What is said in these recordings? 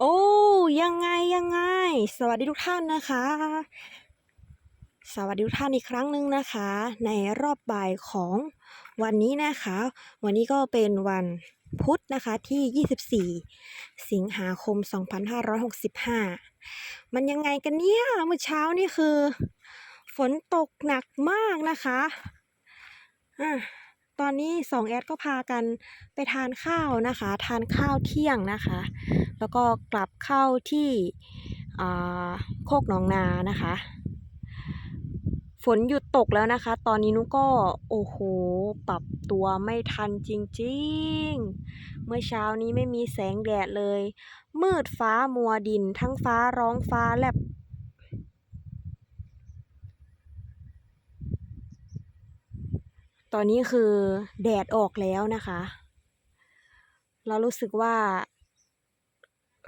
โอ้ยังไงยังไง สวัสดีทุกท่านนะคะ สวัสดีทุกท่านอีกครั้งหนึ่งนะคะ ในรอบบ่ายของวันนี้นะคะ วันนี้ก็เป็นวันพุธนะคะที่ 24 สิงหาคม 2565 มันยังไงกันเนี่ยเมื่อเช้านี่คือ ฝนตกหนักมากนะคะอะ ตอนนี้สองแอดก็พากันไปทานข้าวนะคะ ทานข้าวเที่ยงนะคะ แล้วก็กลับเข้าที่โคกหนองนานะคะ ฝนหยุดตกแล้วนะคะ ตอนนี้นุก็โอ้โหปรับตัวไม่ทันจริงๆ เมื่อเช้านี้ไม่มีแสงแดดเลย มืดฟ้ามัวดิน ทั้งฟ้าร้องฟ้าแลบ ตอนนี้คือแดดออกแล้วนะคะ เรารู้สึกว่า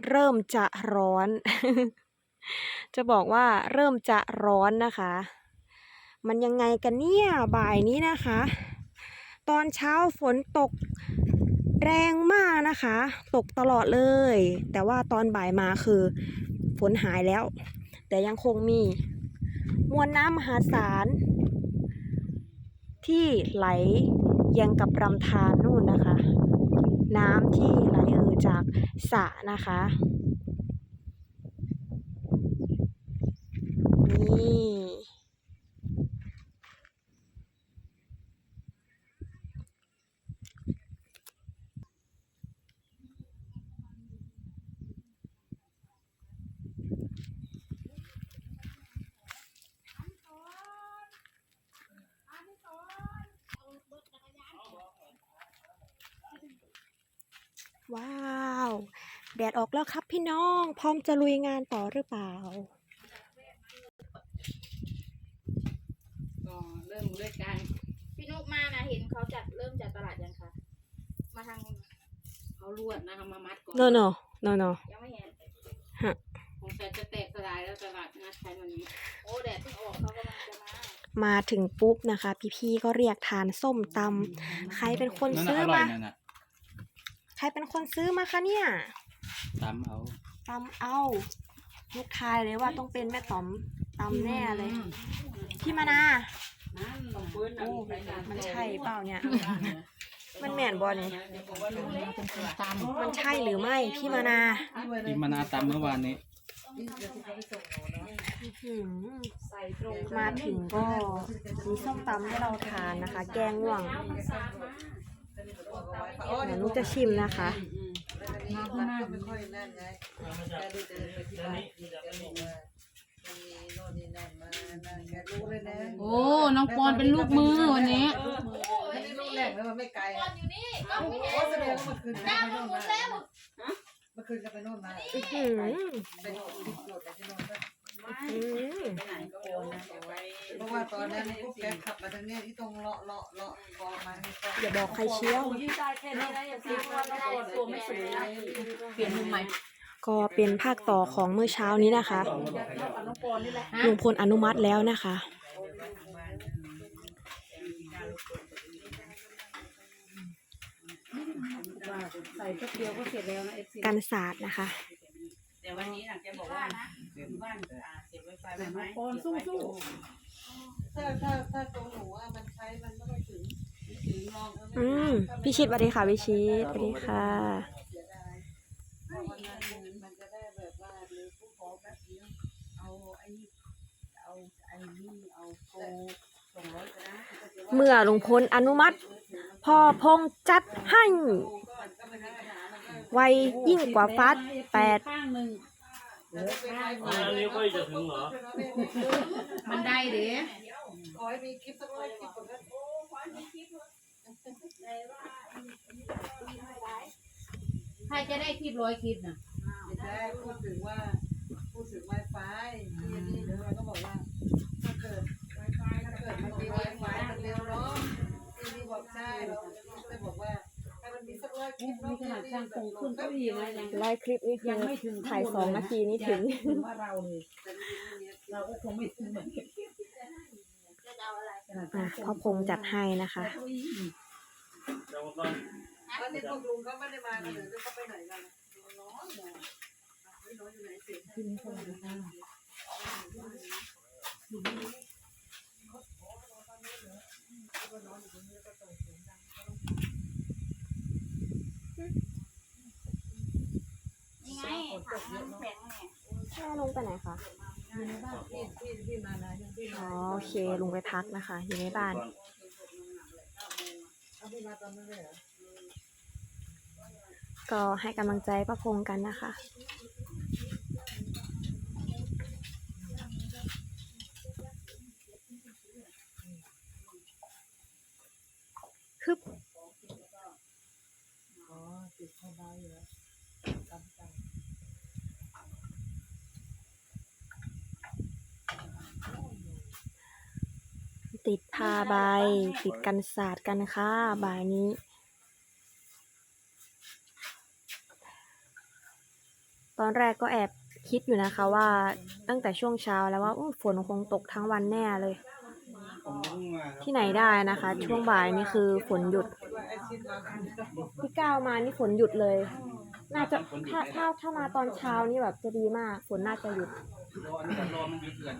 เริ่มจะร้อน จะบอกว่าเริ่มจะร้อนนะคะ มันยังไงกันเนี่ยบ่ายนี้นะคะ ตอนเช้าฝนตกแรงมากนะคะ ตกตลอดเลย แต่ว่าตอนบ่ายมาคือฝนหายแล้ว แต่ยังคงมี มวลน้ำมหาศาล ที่ไหลยังกับลำธารนู่นนะคะ น้ำที่ไหลเอ่อจากสระนะคะ นี่ ว้าว แดดออกแล้วครับพี่น้อง พร้อมจะลุยงานต่อหรือเปล่า ก็เริ่มด้วยการพี่นุกมานะเห็นเขาจัดเริ่มจัดตลาดยังคะมาทางนู้นเอาลวดนะคะมามัดก่อน no no no no ยังไม่เห็นคงจะจะแตกสลายแล้วตลาดนัดใช้วันนี้โอ้แดดเพิ่งออกเขากำลังจะมามาถึงปุ๊บนะคะ พี่ๆก็เรียกทานส้มตำใครเป็นคนนั่นซื้น่ะออร่อมายนั่นน่ะ ใครเป็นคนซื้อมาคะเนี่ยตำเอาตำเอาลูกทายเลยว่าต้องเป็นแม่ต๋อมตำแน่เลยพี่มานานั่นโอ้มันใช่เปล่าเนี่ย มันแม่นบอนี่ตามมันใช่หรือไม่พี่มานาที่มานาตำเมื่อวานนี้อื้อหือมาถึงก็มีส้มตำให้เราทานนะคะ แกงง่วง เดี๋ยวนุกจะชิมนะคะ มาข้างหน้าไม่ค่อยนั่นไงแกได้เดินไปที่บ้านแกบอกว่ามันมีโน่นนี่นั่นมานั่นแกรู้เลยนะโอ้น้องปอนเป็นลูกมือวันนี้ไม่ได้ลูกแรกแล้วมันไม่ไกลตอนอยู่นี่ก็โอ้ไม่โหเห็นแสดงว่าเมื่อคืนหน้าไปมันโน่นหมุมานแล้วเมื่อคืนก็ไปโน่นมาอื้อหือไปโน่นติดโหลดไปที่โน่นก็อืมเพราะ ว่าตอนนั้นพวกแกขับมาทางเนี้ยที่ตรงเลาะเลาะเลาะกองมันนี่ก็อย่าบอกใครเชียวเปลี่ยนมุมใหม่ก็เป็นภาคต่อของเมื่อเช้านี้นะคะลุงพลอนุมัติแล้วนะคะ ใส่แป๊บเดียวก็เสร็จแล้วนะเอฟซีกันศาสตร์นะคะแต่วันนี้นะแกบอกว่าบ้านเสียบไวไฟไว้ไหมปอนสู้สู้ ถ้าถ้าถ้าตรงหนูว่ามันใช้มันไม่ค่อยถึงถึงลองอืมพี่ชิดสวัสดีค่ะพี่ชิดสวัสดีค่ะเสียดายเพราะวันนั้นมันจะได้แบบว่าหรือผู้ขอแป๊บเดียวเอาไอ้นี่เอาไอ้นี่เอาโฟสองร้อยก็ได้เมื่อลุงพลอนุมัติ พ่อพงจัดให้ไวยิ่งกว่าฟ้าแปด ข้างหนึ่งอันนี้ค่อยจะถึงเหรอ มันได้เด้ขอ ให้มีคลิปสักร้อยคลิปก่อนนะใครจะได้คลิปร้อยคลิปน่ะไม่ใช่พูดถึงว่าพูดถึง Wi-Fi ที่นี่เดี๋ยวเราก็บอกว่าถ้าเกิด Wi-Fi ถ้าเกิดมันมี Wi-Fi มันเร็วเนาะที่นี่บอกใช่เราก็เลยบอกว่าให้มันมีสักร้อยคลิปมีขนาดช่างคงขึ้นเก้าอี้นะยังร้อยคลิปนี่คือยังไม่ถึงถ่ายสองนาทีนี่ถึงถึงว่าเราเลยเราก็คงไม่ถึงเหมือนกันจะเอาอะไรขนาดอะช่างคงพ่อพงจัดให้นะคะเก้าอี้เดี๋ยวก่อนวันนี้พวกลุงเขาไม่ได้มากันเลยเขาไปไหนกันร้อนเลยนี่ไงถังน้ำแข็งเนี่ย แม่ลงไปไหนคะ อยู่ในบ้านพี่พี่พี่มานะพี่อ๋มาอโอเคลุงไปพักนะคะ อยู่ในบ้านเอาพี่มาตอนนั้นเลยเหรอก็ให้กำลังใจป้าพงกันนะคะ ฮึบอ๋อติดเข้าบ้านอยู่แล้วตามใติดผ้าใบ ติดกันศาสตร์กันค่ะบ่ายนี้ ตอนแรกก็แอบคิดอยู่นะคะว่าตั้งแต่ช่วงเช้าแล้วว่าฝนคงตกทั้งวันแน่เลย ที่ไหนได้นะคะ ช่วงบ่ายนี่คือฝนหยุดว่าไอชิดมาคนเดียวที่เก้ามานี่ฝนหยุดเลย น่าจะถ้าถ้าถ้ามาตอนเช้านี่แบบจะดีมาก ฝนน่าจะหยุดรออันนี้รมันหยุดเดือ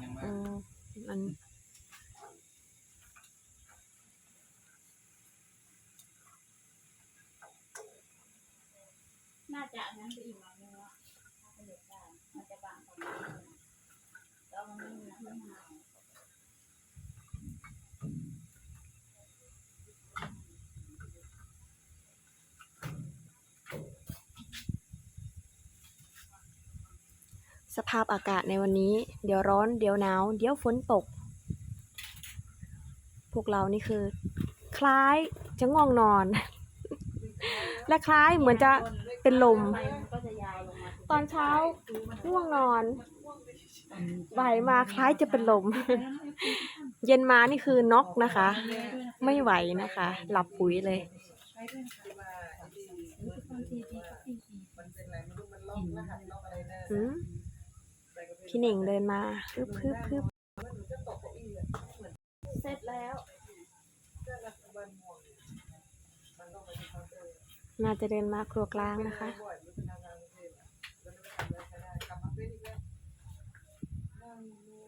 น่าจะอันนั้นไปอีกหน่อยนึงว่าถ้าไปเด็ดได้มันจะบางกว่านี้แล้วมันไม่มีน้ำมะนาวสภาพอากาศในวันนี้ เดี๋ยวร้อน เดี๋ยวหนาว เดี๋ยวฝนตก พวกเรานี่คือ คล้ายจะง่วงนอน และคล้ายเหมือนจะเป็นลมไปมันก็จะยาวลงมาตอนเช้าง่วงนอน บ่ายมาคล้ายจะเป็นลม เย็นมานี่คือน็อกนะคะ ไม่ไหวนะคะ หลับปุ๋ยเลยที่ว่าไอ้ที่มันมันเป็นอะไรไม่รู้มันล็อกรหัสล็อกอะไรนะหืมพี่หนิงเดินมาฮึบฮึบฮึบ มันหนูจะตกเก้าอี้อะ เสร็จแล้ว เพื่อนรักบ้านม่วงมันต้องไปที่เคาน์เต อร์น่าจะเดินมาครัวกลางนะคะเป็นทางการกรุงเทพอะแล้วไม่ทำอะไรก็ได้กลับมาเป็นอีกแล้วนั่งดู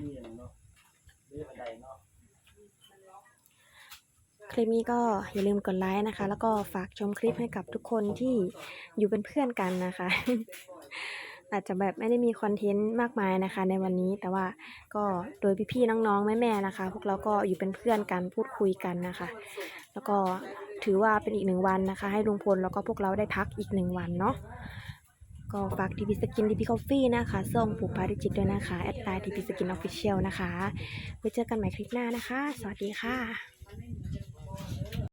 นี่เนาะเรียกอะไรเนาะคลิปนี้ก็อย่าลืมกดไลค์นะคะ แล้วก็ฝากชมคลิปให้กับทุกคนที่อยู่เป็นเพื่อนกันนะคะ อาจจะแบบไม่ได้มีคอนเทนต์มากมายนะคะ ในวันนี้แต่ว่าก็โดยพี่ๆน้องๆแม่ๆนะคะ พวกเราก็อยู่เป็นเพื่อนกันพูดคุยกันนะคะ แล้วก็ถือว่าเป็นอีกหนึ่งวันนะคะ ให้ลุงพลแล้วก็พวกเราได้พักอีกหนึ่งวันเนาะก็ฝากทีพีสกินทีพีคอฟฟี่นะคะส่งผูกพาดิจิตด้วยนะคะแอดไลน์ทีพีสกินออฟฟิเชียลนะคะไว้เจอกันใหม่คลิปหน้านะคะ สวัสดีค่ะ